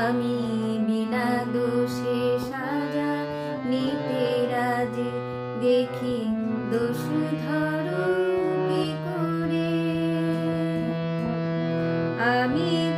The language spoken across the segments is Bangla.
আমি বিনা দোষে সাজা নিতে রাজি। দেখি দোষ ধরো করে? আমি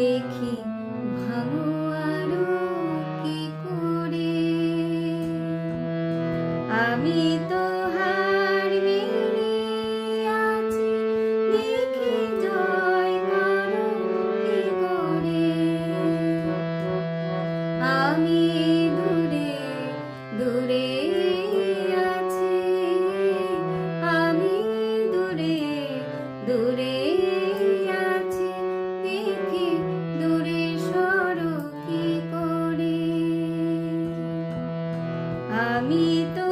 দেখি ভাঙো আরও কি করে? আমি তো হা আমি তো